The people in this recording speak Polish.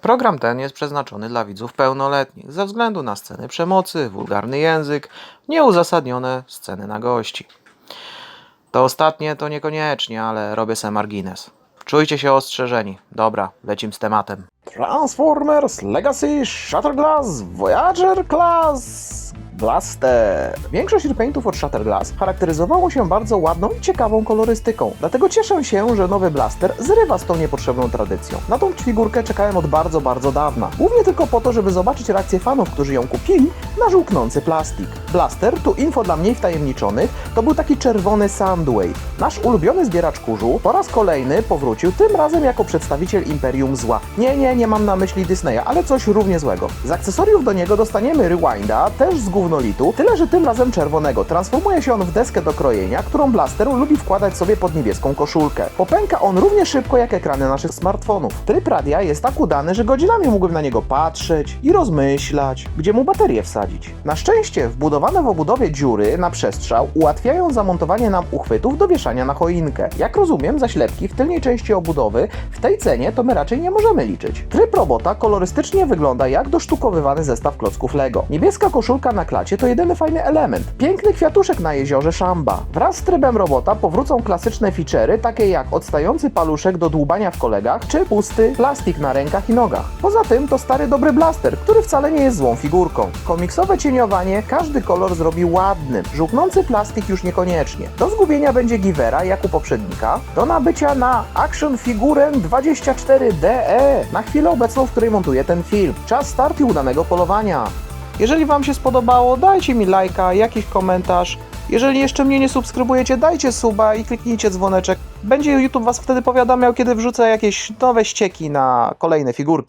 Program ten jest przeznaczony dla widzów pełnoletnich ze względu na sceny przemocy, wulgarny język, nieuzasadnione sceny nagości. To ostatnie to niekoniecznie, ale robię se margines. Czujcie się ostrzeżeni. Dobra, lecim z tematem. Transformers Legacy Shatterglass Voyager Class Blaster. Większość repaintów od Shatterglass charakteryzowało się bardzo ładną i ciekawą kolorystyką. Dlatego cieszę się, że nowy Blaster zrywa z tą niepotrzebną tradycją. Na tą figurkę czekałem od bardzo, bardzo dawna. Głównie tylko po to, żeby zobaczyć reakcję fanów, którzy ją kupili na żółknący plastik. Blaster, tu info dla mniej wtajemniczonych, to był taki czerwony Soundwave. Nasz ulubiony zbieracz kurzu po raz kolejny powrócił, tym razem jako przedstawiciel Imperium Zła. Nie, nie, nie mam na myśli Disneya, ale coś równie złego. Z akcesoriów do niego dostaniemy Rewinda, też z gównolitu, tyle że tym razem czerwonego. Transformuje się on w deskę do krojenia, którą Blaster lubi wkładać sobie pod niebieską koszulkę. Popęka on równie szybko jak ekrany naszych smartfonów. Tryb radia jest tak udany, że godzinami mógłbym na niego patrzeć i rozmyślać, gdzie mu baterię wsadzić. Na szczęście wbudowane w obudowie dziury na przestrzał ułatwiają zamontowanie nam uchwytów do wieszania na choinkę. Jak rozumiem, zaślepki w tylnej części obudowy w tej cenie to my raczej nie możemy liczyć. Tryb robota kolorystycznie wygląda jak dosztukowywany zestaw klocków Lego. Niebieska koszulka na klacie to jedyny fajny element. Piękny kwiatuszek na jeziorze Szamba. Wraz z trybem robota powrócą klasyczne feature'y takie jak odstający paluszek do dłubania w kolegach czy pusty plastik na rękach i nogach. Poza tym to stary dobry blaster, który wcale nie jest złą figurką. Komiksowe cieniowanie każdy kolor zrobi ładnym. Żółknący plastik już niekoniecznie. Do zgubienia będzie Givera jak u poprzednika. Do nabycia na Action Figurę 24DE na chwilę obecną, w której montuję ten film. Czas startu udanego polowania. Jeżeli Wam się spodobało, dajcie mi lajka, jakiś komentarz. Jeżeli jeszcze mnie nie subskrybujecie, dajcie suba i kliknijcie dzwoneczek. Będzie YouTube Was wtedy powiadamiał, kiedy wrzucę jakieś nowe ścieki na kolejne figurki.